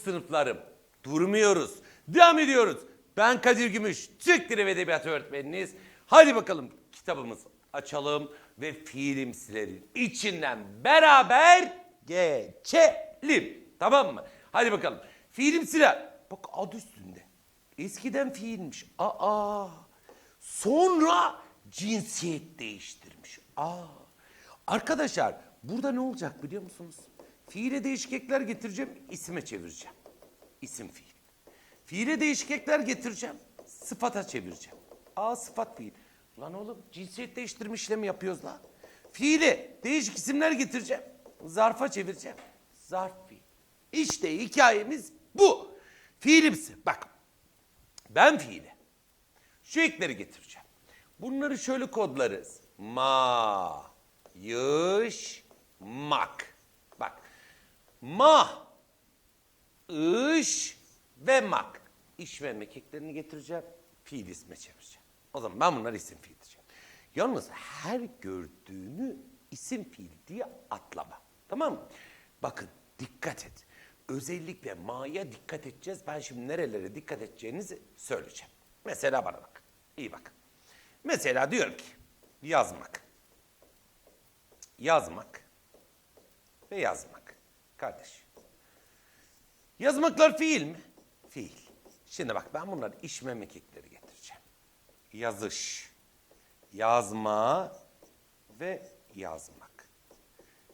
sevgili 10. sınıflarım. Durmuyoruz. Devam ediyoruz. Ben Kadir Gümüş, Türk Dili ve Edebiyatı öğretmeniniz. Hadi bakalım kitabımızı açalım ve fiilimsilerin içinden beraber geçelim. Tamam mı? Hadi bakalım. Fiilimsiler. Bak adı üstünde. Eskiden fiilmiş. Aa. Sonra cinsiyet değiştirmiş. Aa. Arkadaşlar burada ne olacak biliyor musunuz? Fiile değişik ekler getireceğim, isime çevireceğim. İsim fiil. Fiile değişik ekler getireceğim, sıfata çevireceğim. Aa sıfat fiil. Lan oğlum cinsiyet değiştirme işlemi yapıyoruz lan. Fiile değişik isimler getireceğim, zarfa çevireceğim. Zarf fiil. İşte hikayemiz bu. Fiilimsi. Bak ben fiile şu ekleri getireceğim. Bunları şöyle kodlarız. Ma, yış, mak. Bak. Ma, ış ve mak. İş ve mek eklerini getireceğim. Fiil isme çevireceğim. O zaman ben bunları isim fiil diyeceğim. Yalnız her gördüğünü isim fiil diye atlama. Tamam mı? Bakın dikkat et. Özellikle ma'ya dikkat edeceğiz. Ben şimdi nerelere dikkat edeceğinizi söyleyeceğim. Mesela bana bak. İyi bak. Mesela diyorum ki yazmak. Yazmak ve yazmak. Kardeş. Yazmaklar fiil mi? Fiil. Şimdi bak ben bunları iş memleketleri getireceğim. Yazış, yazma ve yazmak.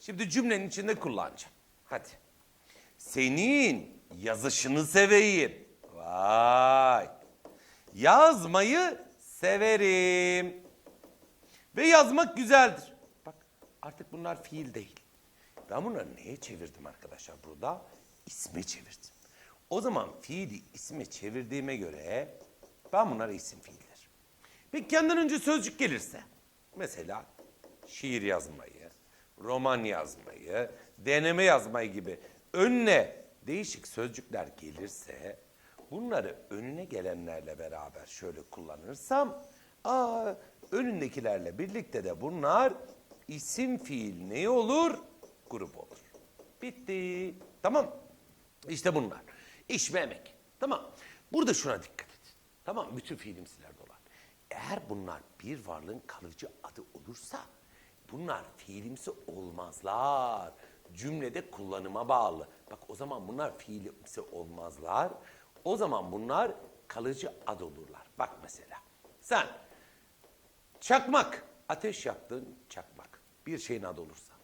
Şimdi cümlenin içinde kullanacağım. Hadi. Senin yazışını seveyim. Vay. Yazmayı severim. Ve yazmak güzeldir. Bak artık bunlar fiil değil. Ben bunları neye çevirdim arkadaşlar burada? İsme çevirdim. O zaman fiili isme çevirdiğime göre ben bunlara isim fiiller. Peki kendinden önce sözcük gelirse mesela şiir yazmayı, roman yazmayı, deneme yazmayı gibi önüne değişik sözcükler gelirse bunları önüne gelenlerle beraber şöyle kullanırsam aa önündekilerle birlikte de bunlar isim fiil ne olur? Grup olur. Bitti. Tamam. İşte bunlar. İş ve emek. Tamam. Burada şuna dikkat et. Tamam bütün fiilimsilerde olan. Eğer bunlar bir varlığın kalıcı adı olursa bunlar fiilimsi olmazlar. Cümlede kullanıma bağlı. Bak o zaman bunlar fiilimsi olmazlar. O zaman bunlar kalıcı ad olurlar. Bak mesela sen çakmak, ateş yaktığın çakmak bir şeyin adı olursa.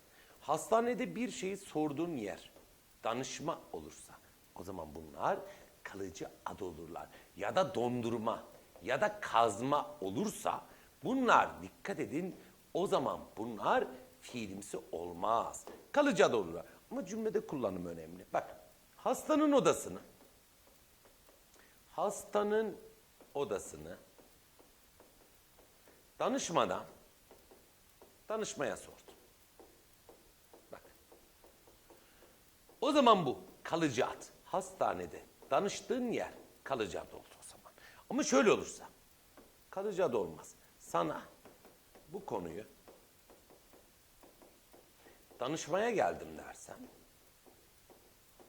Hastanede bir şeyi sorduğun yer, danışma olursa o zaman bunlar kalıcı ad olurlar. Ya da dondurma ya da kazma olursa bunlar dikkat edin o zaman bunlar fiilimsi olmaz. Kalıcı ad olurlar. Ama cümlede kullanım önemli. Bak hastanın odasını hastanın odasını danışmadan danışmaya sordum. Bak. O zaman bu kalıcı ad. Hastanede danıştığın yer kalıcı ad oldu o zaman. Ama şöyle olursa kalıcı ad olmaz. Sana bu konuyu danışmaya geldim dersen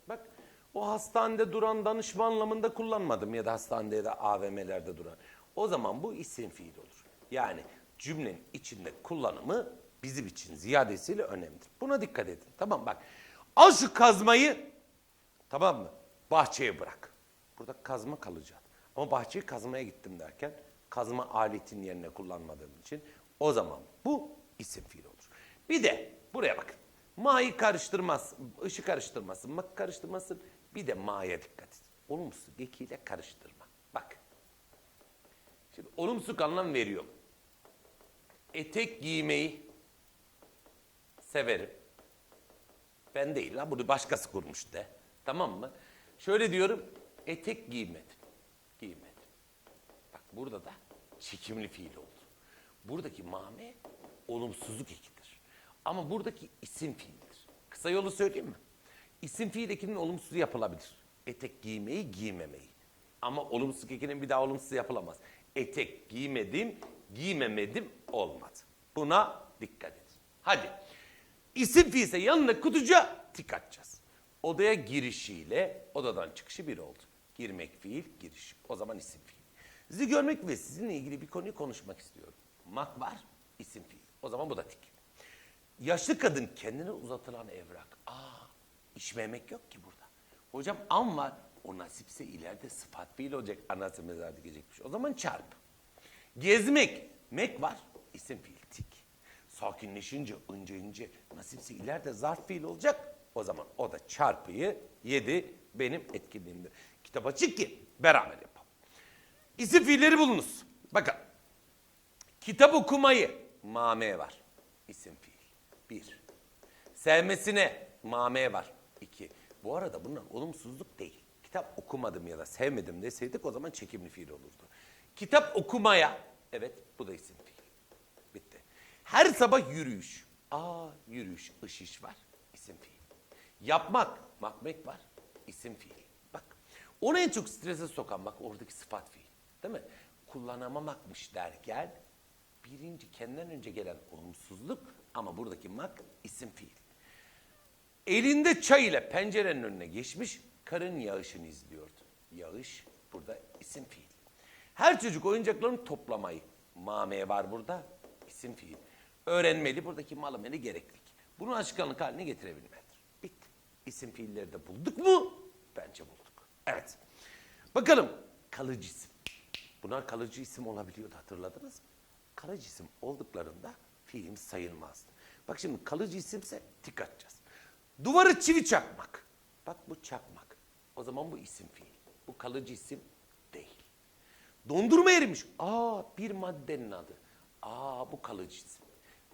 bak o hastanede duran danışma anlamında kullanmadım ya da hastanede ya da AVM'lerde duran. O zaman bu isim fiil olur. Yani cümlenin içinde kullanımı bizim için ziyadesiyle önemlidir. Buna dikkat edin. Tamam bak. Al şu kazmayı tamam mı? Bahçeye bırak. Burada kazma kalacak. Ama bahçeyi kazmaya gittim derken kazma aletin yerine kullanmadığım için o zaman bu isim fiil olur. Bir de buraya bakın. Ma'yı karıştırmaz, ışı karıştırmasın, mak karıştırmasın. Bir de ma'ya dikkat et. Olumsuz ekiyle karıştırma. Bak. Şimdi olumsuz anlam veriyorum. Etek giymeyi severim. Ben değil la bunu başkası kurmuş de. Tamam mı? Şöyle diyorum etek giymedim. Giymedim. Bak burada da çekimli fiil oldu. Buradaki mame olumsuzluk ekidir. Ama buradaki isim fiildir. Kısa yolu söyleyeyim mi? İsim fiil ekinin olumsuz yapılabilir. Etek giymeyi giymemeyi. Ama olumsuz ekinin bir daha olumsuz yapılamaz. Etek giymedim, giymemedim olmadı. Buna dikkat et. Hadi. İsim fiilse yanına kutucuğa tik atacağız. odaya girişiyle odadan çıkışı bir oldu. Girmek fiil, giriş. O zaman isim fiil. Sizi görmek ve sizinle ilgili bir konuyu konuşmak istiyorum. Mak var, isim fiil. O zaman bu da tik. Yaşlı kadın kendine uzatılan evrak. Aa, işmemek yok ki burada. Hocam am var. O nasipse ileride sıfat fiil olacak. Anası mezar dikecekmiş. O zaman çarp. Gezmek. Mek var. isim fiil. Sakinleşince, ince ince. Nasipse ileride zarf fiil olacak. O zaman o da çarpıyı yedi benim etkinliğimde. Kitap açık ki beraber yapalım. İsim fiilleri bulunuz. Bakın. Kitap okumayı mame var. İsim fiil. Bir. Sevmesine mame var. İki. Bu arada bunlar olumsuzluk değil. Kitap okumadım ya da sevmedim deseydik o zaman çekimli fiil olurdu. Kitap okumaya, evet bu da isim fiil. Her sabah yürüyüş. Aa yürüyüş, ışış var. İsim fiil. Yapmak, makmek var. İsim fiil. Bak. Onu en çok strese sokan bak oradaki sıfat fiil. Değil mi? Kullanamamakmış derken birinci kendinden önce gelen olumsuzluk ama buradaki mak isim fiil. Elinde çay ile pencerenin önüne geçmiş, karın yağışını izliyordu. Yağış burada isim fiil. Her çocuk oyuncaklarını toplamayı, mame var burada, isim fiil. Öğrenmeli, buradaki malameli gereklilik. Bunu açıklık haline getirebilmelidir. Bitti. İsim fiilleri de bulduk mu? Bence bulduk. Evet. Bakalım kalıcı isim. Bunlar kalıcı isim olabiliyordu hatırladınız mı? Kalıcı isim olduklarında fiilimiz sayılmazdı. Bak şimdi kalıcı isimse tik atacağız. Duvarı çivi çakmak. Bak bu çakmak. O zaman bu isim fiil. Bu kalıcı isim değil. Dondurma erimiş. Aa bir maddenin adı. Aa bu kalıcı isim.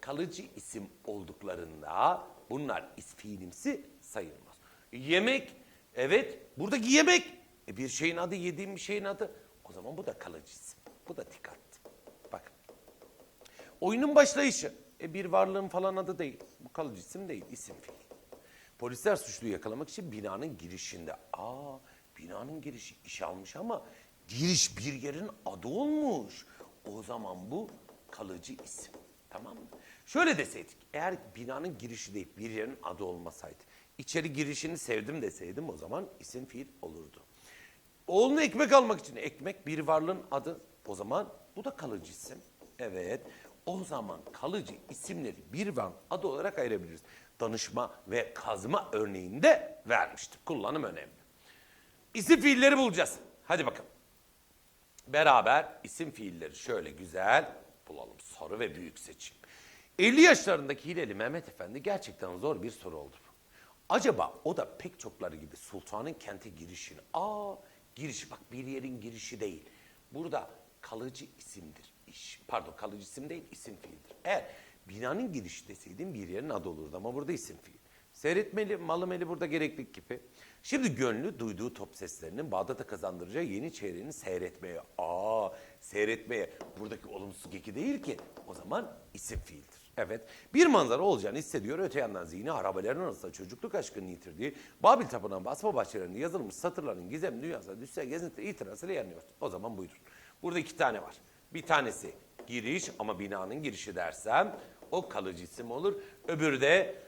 Kalıcı isim olduklarında bunlar fiilimsi sayılmaz. Yemek, evet buradaki yemek. E bir şeyin adı yediğim bir şeyin adı. O zaman bu da kalıcı isim. Bu da dikkat. Bak. Oyunun başlayışı. E bir varlığın falan adı değil. Bu kalıcı isim değil, isim fiil. Polisler suçluyu yakalamak için binanın girişinde. Aa, binanın girişi iş almış ama giriş bir yerin adı olmuş. O zaman bu kalıcı isim. Tamam mı? Şöyle deseydik, eğer binanın girişi değil bir yerin adı olmasaydı, içeri girişini sevdim deseydim o zaman isim fiil olurdu. Oğluna ekmek almak için ekmek bir varlığın adı. O zaman bu da kalıcı isim. Evet. O zaman kalıcı isimleri bir varlığın adı olarak ayırabiliriz. Danışma ve kazma örneğinde vermiştim. Kullanım önemli. İsim fiilleri bulacağız. Hadi bakalım. Beraber isim fiilleri şöyle güzel bulalım. Soru ve büyük seçim. 50 yaşlarındaki Hileli Mehmet Efendi gerçekten zor bir soru oldu. Acaba o da pek çokları gibi sultanın kente girişini, aa giriş bak bir yerin girişi değil. Burada kalıcı isimdir. İş, pardon kalıcı isim değil isim fiildir. Eğer binanın girişi deseydim bir yerin adı olurdu ama burada isim fiil. Seyretmeli, malımeli burada gereklik gibi. Şimdi gönlü duyduğu top seslerinin Bağdat'a kazandıracağı yeni çeyreğini seyretmeye. Aa, seyretmeye. Buradaki olumsuz eki değil ki. O zaman isim fiildir. Evet. Bir manzara olacağını hissediyor. Öte yandan zihni harabelerinin arasında çocukluk aşkını yitirdiği Babil Tapınağı'nın basma bahçelerinde yazılmış satırların gizem dünyasına düşsel gezinti itirazıyla yanıyor. O zaman buyurun. Burada iki tane var. Bir tanesi giriş ama binanın girişi dersem o kalıcı isim olur. Öbürü de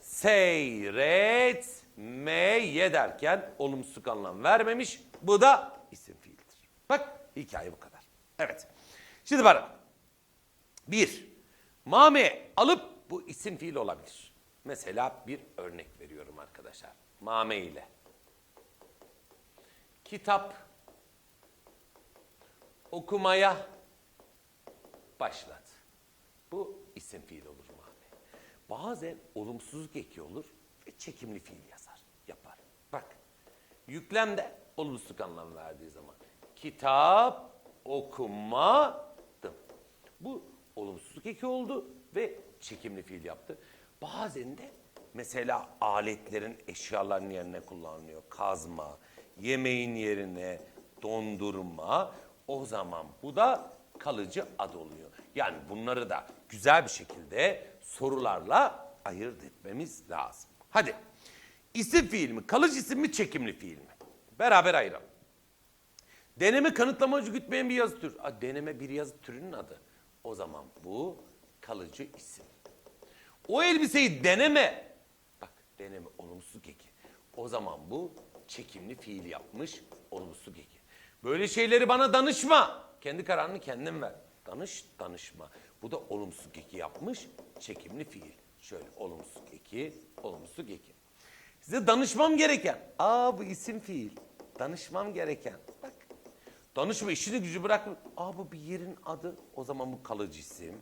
seyretmeye derken olumsuz anlam vermemiş. Bu da isim fiildir. Bak hikaye bu kadar. Evet. Şimdi bana. Bir. Mame alıp bu isim fiil olabilir. Mesela bir örnek veriyorum arkadaşlar. Mame ile. Kitap okumaya başladı. Bu isim fiil olur Muhammed. Bazen olumsuzluk eki olur ve çekimli fiil yazar, yapar. Bak, yüklemde olumsuzluk anlam verdiği zaman. Kitap okumadım. Bu olumsuzluk eki oldu ve çekimli fiil yaptı. Bazen de mesela aletlerin eşyaların yerine kullanılıyor. Kazma, yemeğin yerine dondurma. O zaman bu da kalıcı ad oluyor. Yani bunları da güzel bir şekilde sorularla ayırt etmemiz lazım. Hadi. İsim fiil mi, kalıcı isim mi, çekimli fiil mi? Beraber ayıralım. Deneme kanıtlamacı gütmeyen bir yazı türü. Aa, deneme bir yazı türünün adı. O zaman bu kalıcı isim. O elbiseyi deneme. Bak deneme olumsuz eki. O zaman bu çekimli fiil yapmış olumsuzluk eki. Böyle şeyleri bana danışma. Kendi kararını kendin ver. Danış, danışma. Bu da olumsuzluk eki yapmış çekimli fiil. Şöyle olumsuzluk eki, olumsuzluk eki. Size danışmam gereken. Aa bu isim fiil. Danışmam gereken. Danışma işini gücü bırakma. Aa bu bir yerin adı. O zaman bu kalıcı isim.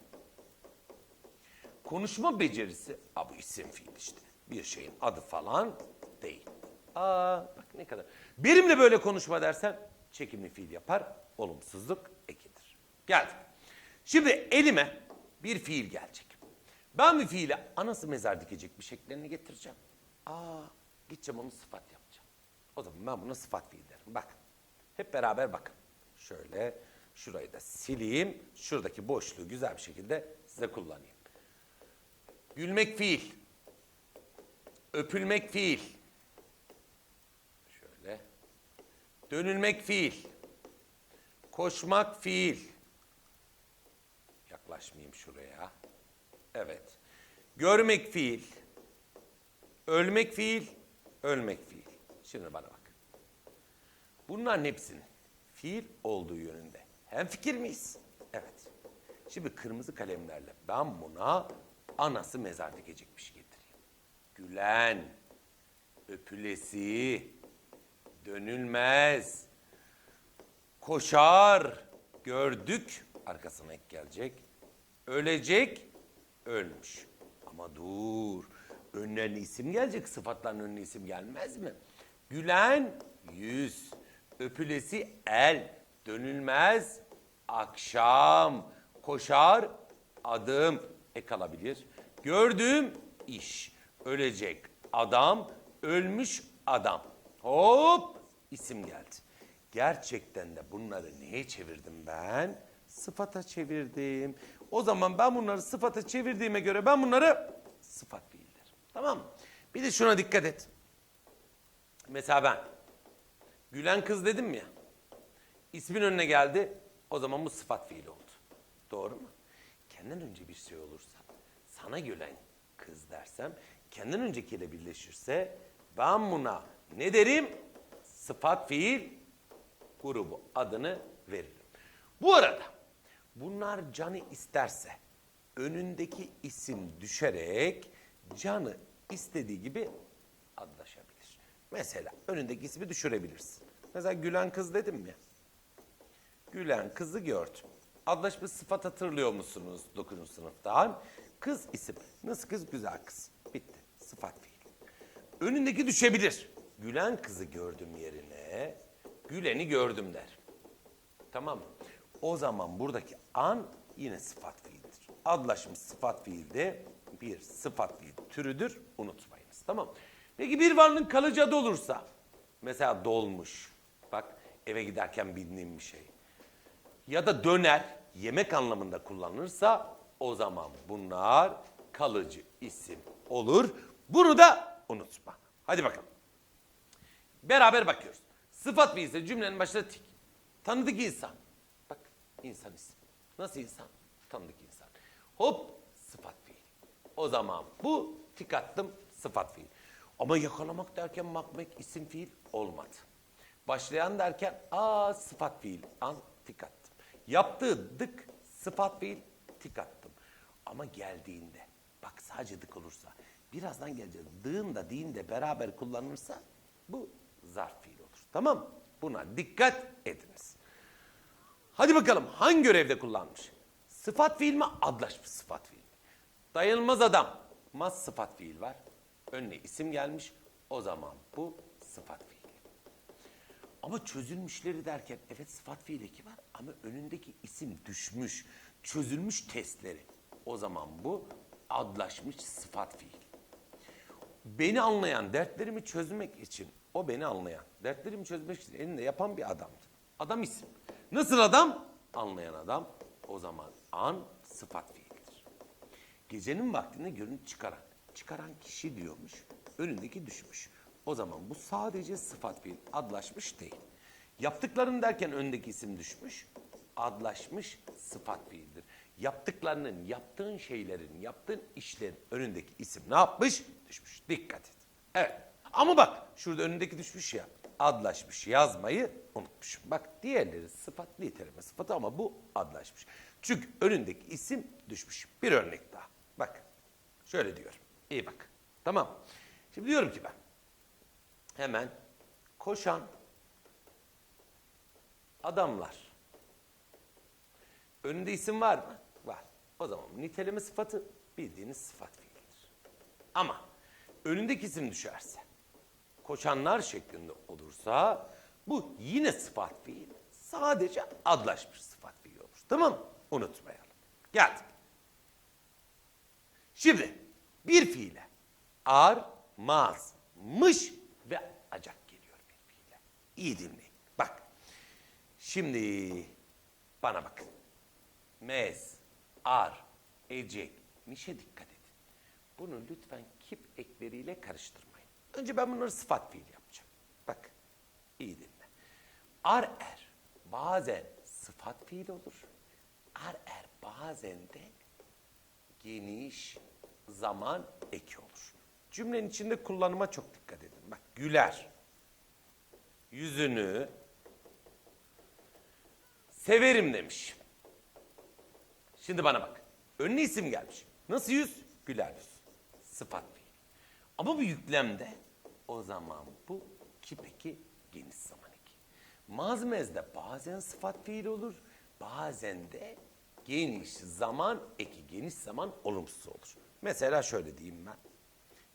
Konuşma becerisi. Aa bu isim fiil işte. Bir şeyin adı falan değil. Aa bak ne kadar. Benimle böyle konuşma dersen çekimli fiil yapar. Olumsuzluk ekidir. Geldik. Şimdi elime bir fiil gelecek. Ben bir fiile anası mezar dikecek bir şeklerini getireceğim. Aa gideceğim onu sıfat yapacağım. O zaman ben buna sıfat fiil derim. Bak. Hep beraber bakın. Şöyle şurayı da sileyim. Şuradaki boşluğu güzel bir şekilde size kullanayım. Gülmek fiil. Öpülmek fiil. Şöyle. Dönülmek fiil. Koşmak fiil. Yaklaşmayayım şuraya. Evet. Görmek fiil. Ölmek fiil. Ölmek fiil. Şimdi bana bak. Bunların hepsinin fiil olduğu yönünde. Hem fikir miyiz? Evet. Şimdi kırmızı kalemlerle ben buna anası mezar dikecekmiş getireyim. Gülen, öpülesi, dönülmez, koşar, gördük, arkasına ek gelecek, ölecek, ölmüş. Ama dur, önlerine isim gelecek, sıfatların önüne isim gelmez mi? Gülen, yüz, öpülesi el, dönülmez, akşam, koşar, adım, ek alabilir. Gördüğüm iş, ölecek adam, ölmüş adam. Hop, isim geldi. Gerçekten de bunları neye çevirdim ben? Sıfata çevirdim. O zaman ben bunları sıfata çevirdiğime göre ben bunları sıfat fiildir. Tamam mı? Bir de şuna dikkat et. Mesela ben gülen kız dedim ya. İsmin önüne geldi. O zaman bu sıfat fiili oldu. Doğru mu? Kendinden önce bir şey olursa sana gülen kız dersem kendinden öncekiyle birleşirse ben buna ne derim? Sıfat fiil grubu adını veririm. Bu arada bunlar canı isterse önündeki isim düşerek canı istediği gibi adlaşabilir. Mesela önündeki ismi düşürebilirsin. Mesela gülen kız dedim ya. Gülen kızı gördüm. Adlaşmış sıfat hatırlıyor musunuz 9. sınıftan? Kız isim. Nasıl kız? Güzel kız. Bitti. Sıfat fiil. Önündeki düşebilir. Gülen kızı gördüm yerine güleni gördüm der. Tamam mı? O zaman buradaki an yine sıfat fiildir. Adlaşmış sıfat fiilde bir sıfat fiil türüdür. Unutmayınız. Tamam Peki bir varlığın kalıcı adı olursa mesela dolmuş. Bak eve giderken bindiğim bir şey. Ya da döner yemek anlamında kullanılırsa o zaman bunlar kalıcı isim olur. Bunu da unutma. Hadi bakalım. Beraber bakıyoruz. Sıfat fiil ise cümlenin başında tik. Tanıdık insan. Bak insan ismi. Nasıl insan? Tanıdık insan. Hop sıfat fiil. O zaman bu tik attım sıfat fiil. Ama yakalamak derken makmek isim fiil olmadı. Başlayan derken aa sıfat fiil an tik attım. Yaptığı dık sıfat fiil tik attım. Ama geldiğinde bak sadece dık olursa birazdan geleceğiz. Dığın da din de beraber kullanılırsa bu zarf fiil olur. Tamam? Buna dikkat ediniz. Hadi bakalım hangi görevde kullanmış? Sıfat fiil mi? Adlaşmış sıfat fiil mi? Dayanılmaz adam. Mas sıfat fiil var. Önüne isim gelmiş. O zaman bu sıfat fiil. Ama çözülmüşleri derken evet sıfat fiil eki var ama önündeki isim düşmüş. Çözülmüş testleri. O zaman bu adlaşmış sıfat fiil. Beni anlayan, dertlerimi çözmek için o beni anlayan, dertlerimi çözmek için elinde yapan bir adamdı. Adam isim. Nasıl adam? Anlayan adam. O zaman an sıfat fiildir. Gecenin vaktinde görüntü çıkaran. Çıkaran kişi diyormuş. Önündeki düşmüş. O zaman bu sadece sıfat fiil. Adlaşmış değil. Yaptıkların derken öndeki isim düşmüş. Adlaşmış sıfat fiildir. Yaptıklarının, yaptığın şeylerin, yaptığın işlerin önündeki isim ne yapmış? Düşmüş. Dikkat et. Evet. Ama bak şurada önündeki düşmüş ya. Adlaşmış yazmayı unutmuşum. Bak diğerleri sıfat niteleme sıfatı ama bu adlaşmış. Çünkü önündeki isim düşmüş. Bir örnek daha. Bak şöyle diyorum. İyi bak. Tamam. Şimdi diyorum ki ben hemen koşan adamlar. Önünde isim var mı? Var. O zaman niteleme sıfatı bildiğiniz sıfat fiildir. Ama önündeki isim düşerse, koşanlar şeklinde olursa bu yine sıfat fiil. Sadece adlaşmış sıfat fiil olur. Tamam mı? Unutmayalım. Geldik. Şimdi bir fiile ar, maz, mış ve acak geliyor bir fiile. İyi dinleyin. Bak. Şimdi bana bakın. Mez, ar, ecek, mişe dikkat edin. Bunu lütfen kip ekleriyle karıştırmayın. Önce ben bunları sıfat fiil yapacağım. Bak. iyi dinle. Ar er bazen sıfat fiil olur. Ar er bazen de geniş zaman eki olur. Cümlenin içinde kullanıma çok dikkat edin. Bak güler. Yüzünü severim demiş. Şimdi bana bak. Önüne isim gelmiş. Nasıl yüz? Güler yüz. Sıfat fiil. Ama bu yüklemde o zaman bu ki peki geniş zaman eki. Mazmezde bazen sıfat fiil olur. Bazen de geniş zaman eki, geniş zaman olumsuz olur. Mesela şöyle diyeyim ben.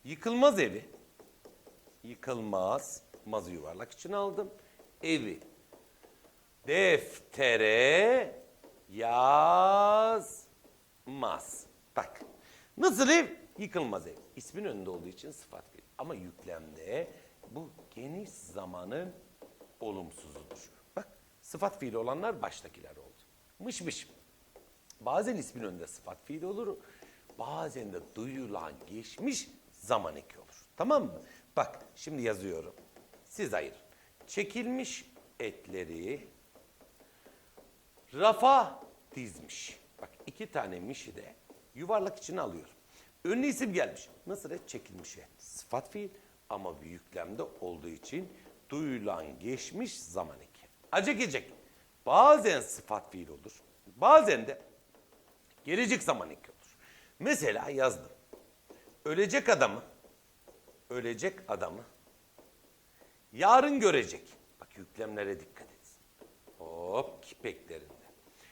Yıkılmaz evi. Yıkılmaz. Mazı yuvarlak için aldım. Evi. Deftere yazmaz. Bak. Nasıl ev? Yıkılmaz ev. İsmin önünde olduğu için sıfat fiil. Ama yüklemde bu geniş zamanın olumsuzudur. Bak sıfat fiili olanlar baştakiler oldu. Mış mış. Bazen ismin önünde sıfat fiili olur. Bazen de duyulan geçmiş zaman eki olur. Tamam mı? Bak şimdi yazıyorum. Siz ayırın. Çekilmiş etleri rafa dizmiş. Bak iki tane mişi de yuvarlak içine alıyorum. Önüne isim gelmiş. Nasıl et? Çekilmiş et. Sıfat fiil ama bir yüklemde olduğu için duyulan geçmiş zaman eki. Acı gecek. Bazen sıfat fiil olur. Bazen de gelecek zaman eki olur. Mesela yazdım. Ölecek adamı, ölecek adamı yarın görecek. Bak yüklemlere dikkat et. Hop kipeklerinde.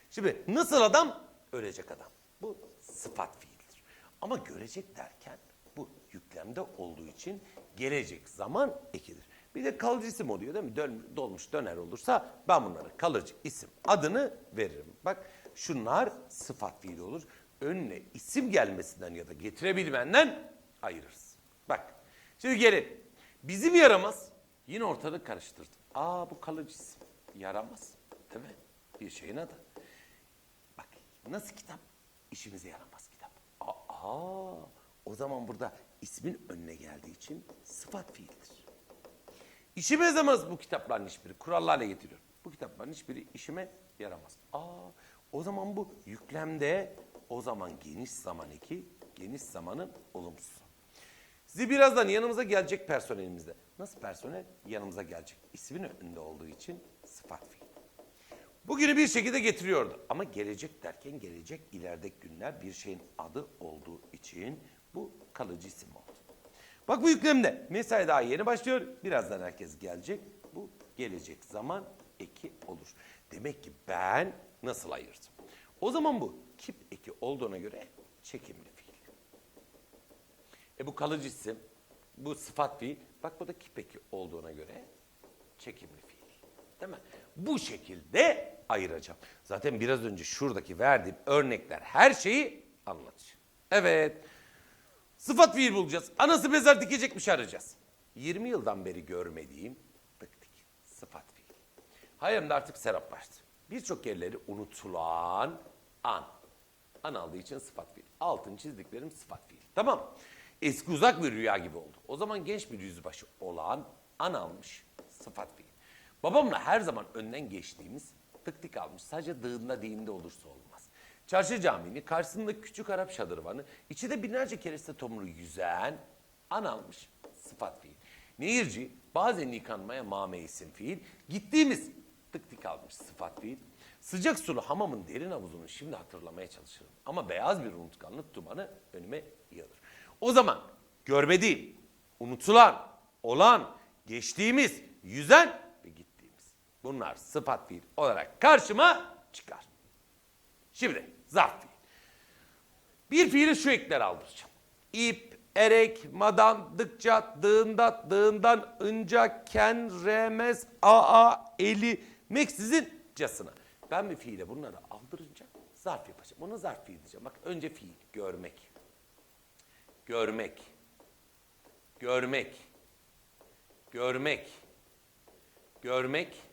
Şimdi nasıl adam? Ölecek adam. Bu sıfat fiildir. Ama görecek derken bu yüklemde olduğu için gelecek zaman ekidir. Bir de kalıcı isim oluyor değil mi? Dön, dolmuş döner olursa ben bunlara kalıcı isim adını veririm. Bak şunlar sıfat fiili olur. Önüne isim gelmesinden ya da getirebilmenden ayırırız. Bak şimdi gelin. Bizim yaramaz yine ortalık karıştırdı. Aa bu kalıcı isim. Yaramaz. Değil mi? Bir şeyin adı. Bak nasıl kitap? İşimize yaramaz kitap. Aa, o zaman burada ismin önüne geldiği için sıfat fiildir. İşime yaramaz bu kitapların hiçbiri. Kurallarla getiriyor. Bu kitapların hiçbiri işime yaramaz. Aa, o zaman bu yüklemde o zaman geniş zaman eki, geniş zamanın olumsuzu. Sizi birazdan yanımıza gelecek personelimizde. Nasıl personel? Yanımıza gelecek. İsmin önünde olduğu için sıfat fiil. Bugünü bir şekilde getiriyordu. Ama gelecek derken gelecek ilerideki günler bir şeyin adı olduğu için bu kalıcı isim oldu. Bak bu yüklemde. Mesai daha yeni başlıyor. Birazdan herkes gelecek. Bu gelecek zaman eki olur. Demek ki ben nasıl ayırdım? O zaman bu kip eki olduğuna göre çekimli fiil. E bu kalıcı isim, bu sıfat fiil. Bak bu da kip eki olduğuna göre çekimli fiil. Değil mi? Bu şekilde ayıracağım. Zaten biraz önce şuradaki verdiğim örnekler her şeyi anlatıyor. Evet. Sıfat fiil bulacağız. Anası mezar dikecekmiş arayacağız. 20 yıldan beri görmediğim tık tık sıfat fiil. Hayalimde artık Serap başladı. Birçok yerleri unutulan an. An aldığı için sıfat fiil. Altın çizdiklerim sıfat fiil. Tamam. Eski uzak bir rüya gibi oldu. O zaman genç bir yüzbaşı olan an almış sıfat fiil. Babamla her zaman önden geçtiğimiz tık tık almış. Sadece dığında değinde olursa olmaz. Çarşı camini, karşısında küçük Arap şadırvanı, içi de binlerce kereste tomru yüzen an almış sıfat fiil. Nehirci bazen yıkanmaya mame isim fiil. Gittiğimiz tık tık almış sıfat fiil. Sıcak sulu hamamın derin havuzunu şimdi hatırlamaya çalışırım. Ama beyaz bir unutkanlık dumanı önüme yığılır. O zaman görme değil, unutulan, olan, geçtiğimiz, yüzen ve gittiğimiz. Bunlar sıfat fiil olarak karşıma çıkar. Şimdi zarf fiil. Bir fiili şu ekler aldıracağım. İp, erek, madan, dıkça, dığındat, dığından, ınca, ken, remez, aa, eli, meksizin, casına. Ben bir fiile bunları aldırınca zarf yapacağım. Bunu zarf fiil diyeceğim. Bak önce fiil, görmek. Görmek. Görmek. Görmek. Görmek.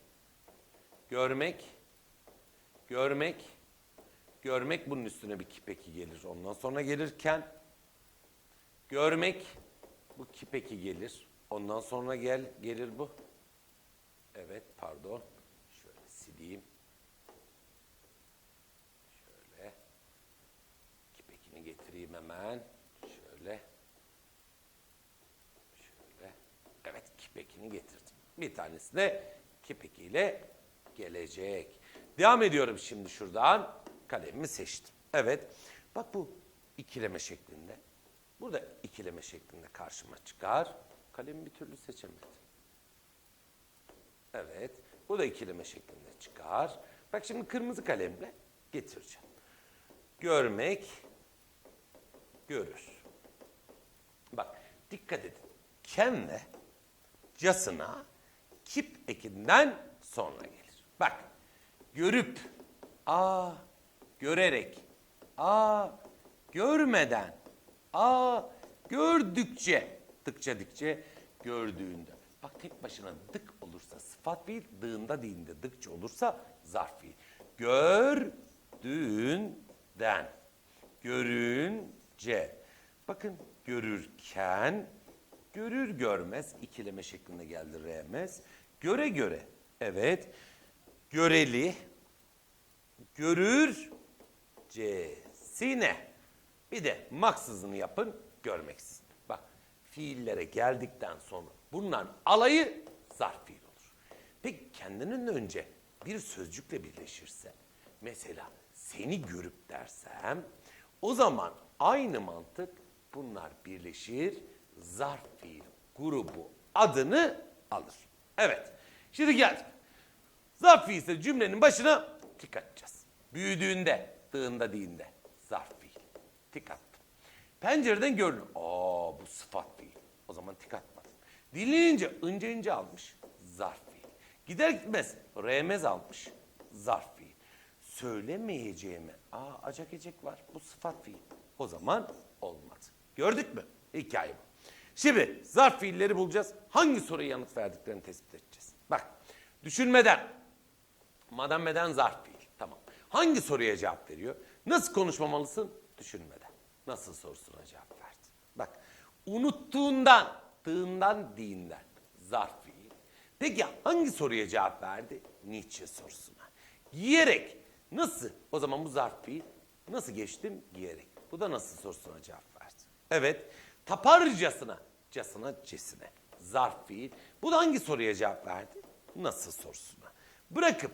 Görmek. Görmek. Görmek bunun üstüne bir kipeki gelir. Ondan sonra gelirken görmek bu kipeki gelir. Ondan sonra gel gelir bu. Evet pardon. Şöyle sileyim. Şöyle. Kipekini getireyim hemen. Şöyle. Şöyle. Evet kipekini getirdim. Bir tanesi de kipekiyle gelecek. Devam ediyorum şimdi şuradan. Kalemimi seçtim. Evet. Bak bu ikileme şeklinde. Burada ikileme şeklinde karşıma çıkar. Kalemi bir türlü seçemedim. Evet. Bu da ikileme şeklinde çıkar. Bak şimdi kırmızı kalemle getireceğim. Görmek, görür. Bak dikkat edin. Ken ve casına kip ekinden sonra gelir. Bak görüp, a görerek, a görmeden, a gördükçe, dıkça dikçe gördüğünde. Bak tek başına dık olursa sıfat fiil, dığında değinde dıkça olursa zarf fiil. Gördüğünden, görünce. Bakın görürken, görür görmez ikileme şeklinde geldi remez. Göre göre, evet. Göreli, görür, cesine. Bir de maksızını yapın, görmeksiz. Bak fiillere geldikten sonra bunların alayı zarf fiil olur. Peki kendinden önce bir sözcükle birleşirse, mesela seni görüp dersem, o zaman aynı mantık bunlar birleşir, zarf fiil grubu adını alır. Evet, şimdi geldik. Zarf fiil ise cümlenin başına tik atacağız. Büyüdüğünde, dığında değinde zarf fiil. Tik attım. Pencereden görünür. Aa bu sıfat fiil. O zaman tik atmadım. Dinlenince ince ince almış. Zarf fiil. Gider gitmez remez almış. Zarf fiil. Söylemeyeceğime aa acak ecek var. Bu sıfat fiil. O zaman olmadı. Gördük mü? Hikaye bu. Şimdi zarf fiilleri bulacağız. Hangi soruya yanıt verdiklerini tespit edeceğiz. Bak düşünmeden Madameden zarf fiil. Tamam. Hangi soruya cevap veriyor? Nasıl konuşmamalısın? Düşünmeden. Nasıl sorusuna cevap verdi. Bak. Unuttuğundan, tığından, diğinden. Zarf fiil. Peki hangi soruya cevap verdi? Nietzsche sorusuna. Giyerek. Nasıl? O zaman bu zarf fiil. Nasıl geçtim? Giyerek. Bu da nasıl sorusuna cevap verdi. Evet. Taparcasına. Casına, cesine. Zarf fiil. Bu da hangi soruya cevap verdi? Nasıl sorusuna. Bırakıp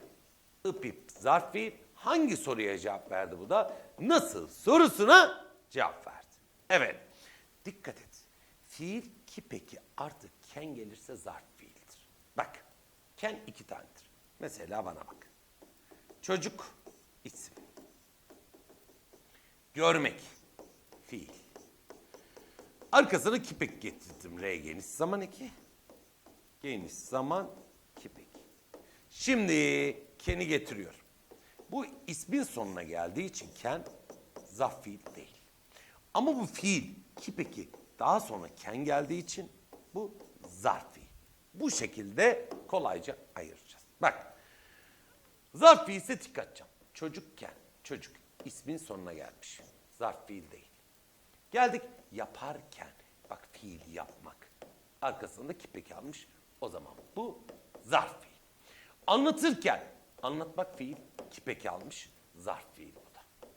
ıp ip zarf fiil hangi soruya cevap verdi bu da? Nasıl sorusuna cevap verdi. Evet. Dikkat et. Fiil ki peki artık ken gelirse zarf fiildir. Bak. Ken iki tanedir. Mesela bana bak. Çocuk isim. Görmek fiil. Arkasına kipek getirdim. R geniş zaman eki. Geniş zaman kipek. Şimdi keni getiriyor. Bu ismin sonuna geldiği için ken zaf fiil değil. Ama bu fiil ki peki daha sonra ken geldiği için bu zarf fiil. Bu şekilde kolayca ayıracağız. Bak zarf fiil ise tik atacağım. Çocukken çocuk ismin sonuna gelmiş. Zarf fiil değil. Geldik yaparken. Bak fiil yapmak. Arkasında kipek almış. O zaman bu zarf fiil. Anlatırken anlatmak fiil kipek almış. Zarf fiil bu da.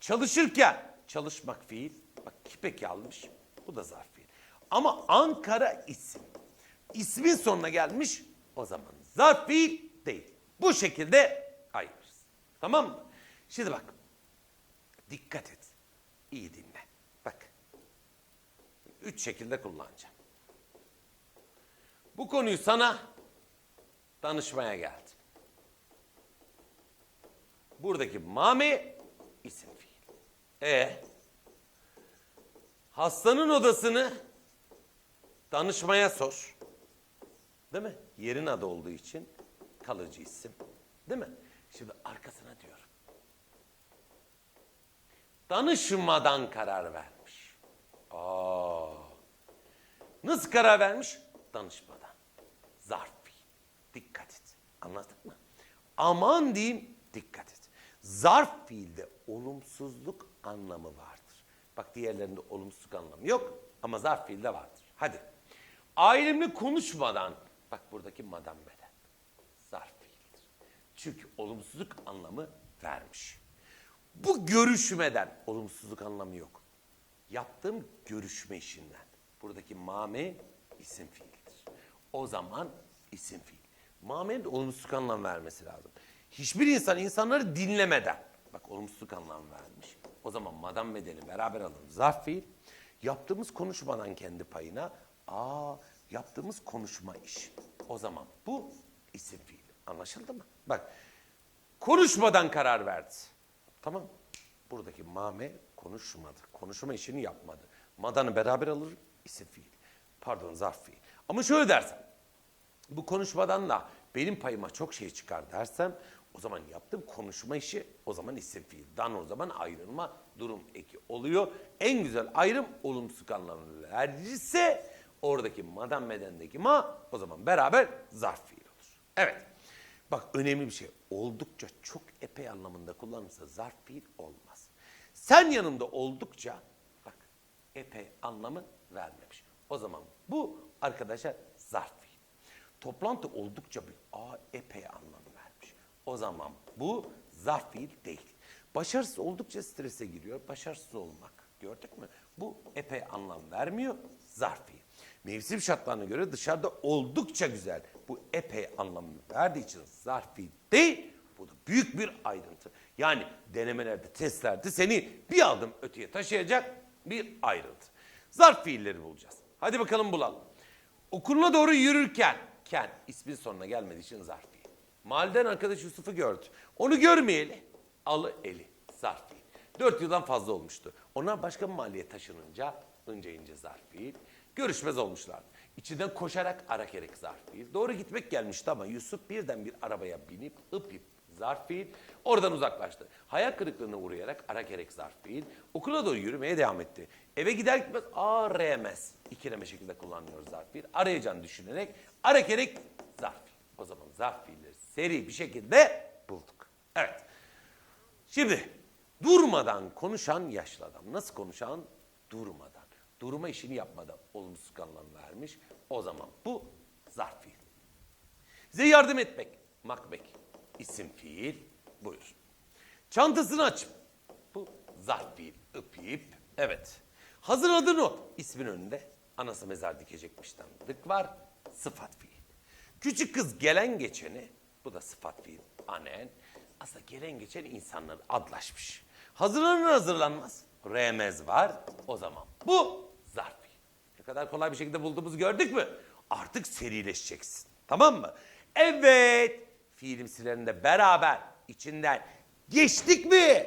Çalışırken çalışmak fiil. Bak kipek almış. Bu da zarf fiil. Ama Ankara isim. ismin sonuna gelmiş o zaman zarf fiil değil. Bu şekilde ayırırız. Tamam mı? Şimdi bak. Dikkat et. İyi dinle. Bak. Üç şekilde kullanacağım. Bu konuyu sana danışmaya geldim. Buradaki mame isim fiil. E hastanın odasını danışmaya sor. Değil mi? Yerin adı olduğu için kalıcı isim. Değil mi? Şimdi arkasına diyorum. Danışmadan karar vermiş. Aa. Nasıl karar vermiş? Danışmadan. Zarf fiil. Dikkat et. Anladık mı? Aman diyeyim dikkat et. Zarf fiilde olumsuzluk anlamı vardır. Bak diğerlerinde olumsuzluk anlamı yok ama zarf fiilde vardır. Hadi. Ailemle konuşmadan bak buradaki madam beden. Zarf fiildir. Çünkü olumsuzluk anlamı vermiş. Bu görüşmeden olumsuzluk anlamı yok. Yaptığım görüşme işinden. Buradaki mame isim fiildir. O zaman isim fiil. Mamenin olumsuzluk anlam vermesi lazım. Hiçbir insan insanları dinlemeden, bak olumsuzluk anlam vermiş. O zaman madam bedeli beraber alalım. Zarf fiil. Yaptığımız konuşmadan kendi payına, aa yaptığımız konuşma iş. O zaman bu isim fiil. Anlaşıldı mı? Bak konuşmadan karar verdi. Tamam. Buradaki mame konuşmadı. Konuşma işini yapmadı. Madanı beraber alır isim fiil. Pardon zarf fiil. Ama şöyle dersem. Bu konuşmadan da benim payıma çok şey çıkar dersem o zaman yaptığım konuşma işi o zaman isim fiil. Dan o zaman ayrılma durum eki oluyor. En güzel ayrım olumsuz anlamı verirse oradaki madam bedendeki ma o zaman beraber zarf fiil olur. Evet. Bak önemli bir şey. Oldukça çok epey anlamında kullanılırsa zarf fiil olmaz. Sen yanımda oldukça bak epey anlamı vermemiş. O zaman bu arkadaşlar zarf fiil. Toplantı oldukça bir aa epey anlamı vermiş. O zaman bu zarf fiil değil. Başarısız oldukça strese giriyor. Başarısız olmak. Gördük mü? Bu epey anlam vermiyor. Zarf fiil. Mevsim şartlarına göre dışarıda oldukça güzel. Bu epey anlamını verdiği için zarf fiil değil. Bu da büyük bir ayrıntı. Yani denemelerde, testlerde seni bir adım öteye taşıyacak bir ayrıntı. Zarf fiilleri bulacağız. Hadi bakalım bulalım. Okuluna doğru yürürken, ken ismin sonuna gelmediği için zarf fiil. Mahalleden arkadaş Yusuf'u gördü. Onu görmeyeli. Alı eli. Zarf fiil. Dört yıldan fazla olmuştu. Onlar başka bir mahalleye taşınınca ince ince zarf fiil. Görüşmez olmuşlardı. İçinden koşarak ara gerek zarf fiil. Doğru gitmek gelmişti ama Yusuf birden bir arabaya binip ıp ip zarf fiil. Oradan uzaklaştı. Hayal kırıklığına uğrayarak ara gerek zarf fiil. Okula doğru yürümeye devam etti. Eve gider gitmez arayamaz. İkileme şekilde kullanıyoruz zarf fiil. Arayacağını düşünerek ara gerek zarf fiil. O zaman zarf fiilleri seri bir şekilde bulduk. Evet. Şimdi durmadan konuşan yaşlı adam. Nasıl konuşan? Durmadan. Durma işini yapmadan olumsuz anlam vermiş. O zaman bu zarf fiil. Size yardım etmek. Makbek. isim fiil. Buyur. Çantasını aç. Bu zarf fiil. Öpeyip. Evet. Hazırladı not. İsmin önünde. Anası mezar dikecekmiş tanıdık var. Sıfat fiil. Küçük kız gelen geçeni. Bu da sıfat fiil. Anen. Aslında gelen geçen insanlar adlaşmış. Hazırlanır hazırlanmaz. Remez var. O zaman bu zarf fiil. Ne kadar kolay bir şekilde bulduğumuzu gördük mü? Artık serileşeceksin. Tamam mı? Evet. Fiilimsilerinde beraber içinden geçtik mi?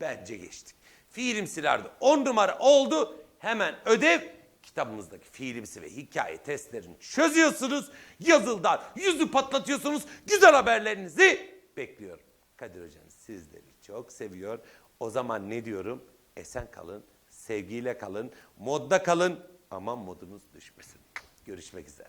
Bence geçtik. Fiilimsilerde 10 numara oldu. Hemen ödev kitabımızdaki fiilimsi ve hikaye testlerini çözüyorsunuz. Yazıldan yüzü patlatıyorsunuz. Güzel haberlerinizi bekliyorum. Kadir Hocam sizleri çok seviyor. O zaman ne diyorum? Esen kalın, Sevgiyle kalın, modda kalın. Aman modunuz düşmesin. Görüşmek üzere.